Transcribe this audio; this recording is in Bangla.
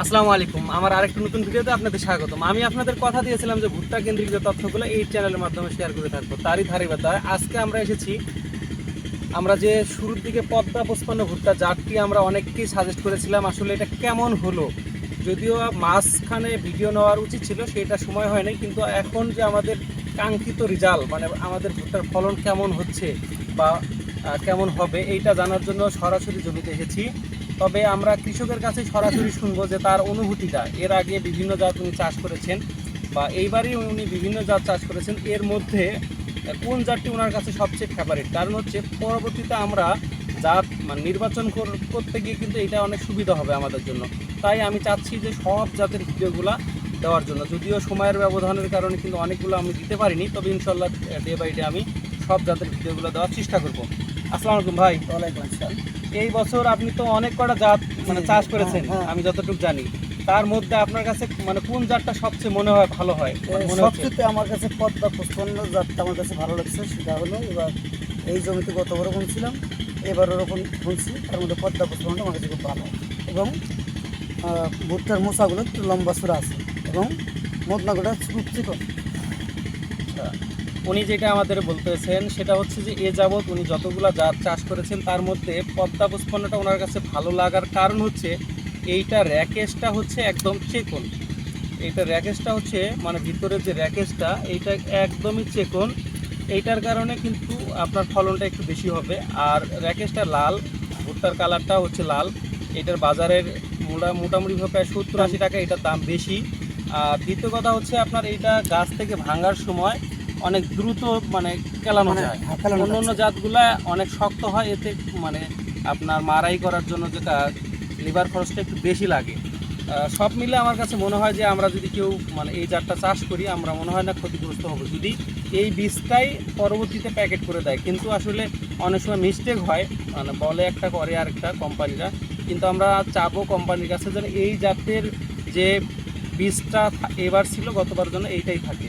আসসালামু আলাইকুম। আমার আরেকটা নতুন ভিডিওতে আপনাদের স্বাগতম। আমি আপনাদের কথা দিয়েছিলাম যে ভুট্টা কেন্দ্রিক যে তথ্যগুলো এই চ্যানেলের মাধ্যমে শেয়ার করে থাকব। তারই ধারাবাহিকতায় আজকে আমরা এসেছি। আমরা যে শুরুর দিকে পদ্মা পুষ্পান্ন ভুট্টা জাতটি আমরা অনেককেই সাজেস্ট করেছিলাম। আসলে এটা কেমন হলো? যদিও মাঝখানে ভিডিও নেওয়ার উচিত ছিল, সেটা সময় হয়নি কিন্তু এখন যে আমাদের কাঙ্ক্ষিত রেজাল্ট মানে আমাদের ভুট্টার ফলন কেমন হচ্ছে বা কেমন হবে, এইটা জানার জন্য সরাসরি জমিতে এসেছি। তবে আমরা কৃষকের কাছে সরাসরি শুনব যে তার অনুভূতিটা। এর আগে বিভিন্ন জাত উনি চাষ করেছেন বা এইবারই উনি বিভিন্ন জাত চাষ করেছেন। এর মধ্যে কোন জাতটি ওনার কাছে সবচেয়ে ফেভারিট কারণ হচ্ছে পরবর্তীতে আমরা জাত মানে নির্বাচন কর- করতে গিয়ে কিন্তু এটা অনেক সুবিধা হবে আমাদের জন্য। তাই আমি চাচ্ছি যে সব জাতের ভিডিওগুলা দেওয়ার জন্য। যদিও সময়ের ব্যবধানের কারণে কিন্তু অনেকগুলো আমি দিতে পারিনি, তবে ইনশাল্লাহ ডে বাই ডে আমি সব জাতের ভিডিওগুলো দেওয়ার চেষ্টা করব। আসসালামু আলাইকুম ভাই। ওয়ালাইকুম আসসালাম। এই বছর আপনি তো অনেক কটা জাত মানে চাষ করেছেন হ্যাঁ, হ্যাঁ। আমি যতটুকু জানি তার মধ্যে আপনার কাছে মানে কোন জাতটা সবচেয়ে মনে হয় ভালো হয় মানে সবচেয়ে আমার কাছে পদ্মা পুষ্পন্ন জাতটা আমার কাছে ভালো লাগছে সেটা হলো এবার এই জমিতে গত বড় বুনছিলাম এবার ওরকম বুনছি তার মধ্যে পদ্মা পুষ্পন্নটা আমার কাছে খুব ভালো এবং ভুট্টার মোচাগুলো একটু লম্বা সুরা আছে এবং মদনাগুলো খুব চিকন। উনি যেটা আমাদের বলতেছেন, সেটা হচ্ছে যে এ যাবৎ উনি যতগুলা জাত চাষ করেছেন, তার মধ্যে পদ্মা পুষ্পন্নটা ওনার কাছে ভালো লাগার কারণ হচ্ছে, এইটা র্যাকেশটা হচ্ছে একদম চেকন। এইটা র্যাকেশটা হচ্ছে মানে ভিতরের যে র্যাকেশটা, এইটা একদমই চেকন। এইটার কারণে কিন্তু আপনার ফলনটা একটু বেশি হবে। আর র্যাকেশটা লাল, ভুট্টার কালারটা হচ্ছে লাল। এটার বাজারের মোটা, মোটামুটিভাবে প্রায় সত্তর আশি টাকা, এটার দাম বেশি। আর দ্বিতীয় কথা হচ্ছে, আপনার এইটা গাছ থেকে ভাঙার সময় অনেক দ্রুত মানে কেলানো মানে যায়। অন্য অন্য জাতগুলা অনেক শক্ত হয় এতে মানে আপনার মারাই করার জন্য যেটা লিভার খরচটা একটু বেশি লাগে। সব মিলে আমার কাছে মনে হয় যে আমরা যদি কেউ মানে এই জাতটা চাষ করি আমরা মনে হয় না ক্ষতিগ্রস্ত হব। যদি এই বীজটাই পরবর্তীতে প্যাকেট করে দেয় কিন্তু আসলে অনেক সময় মিস্টেক হয় মানে বলে একটা করে আরেকটা কোম্পানিরা। কিন্তু আমরা চাবো কোম্পানির কাছে যেন এই জাতের যে বীজটা এবার ছিল গতবার জন্য এইটাই থাকে।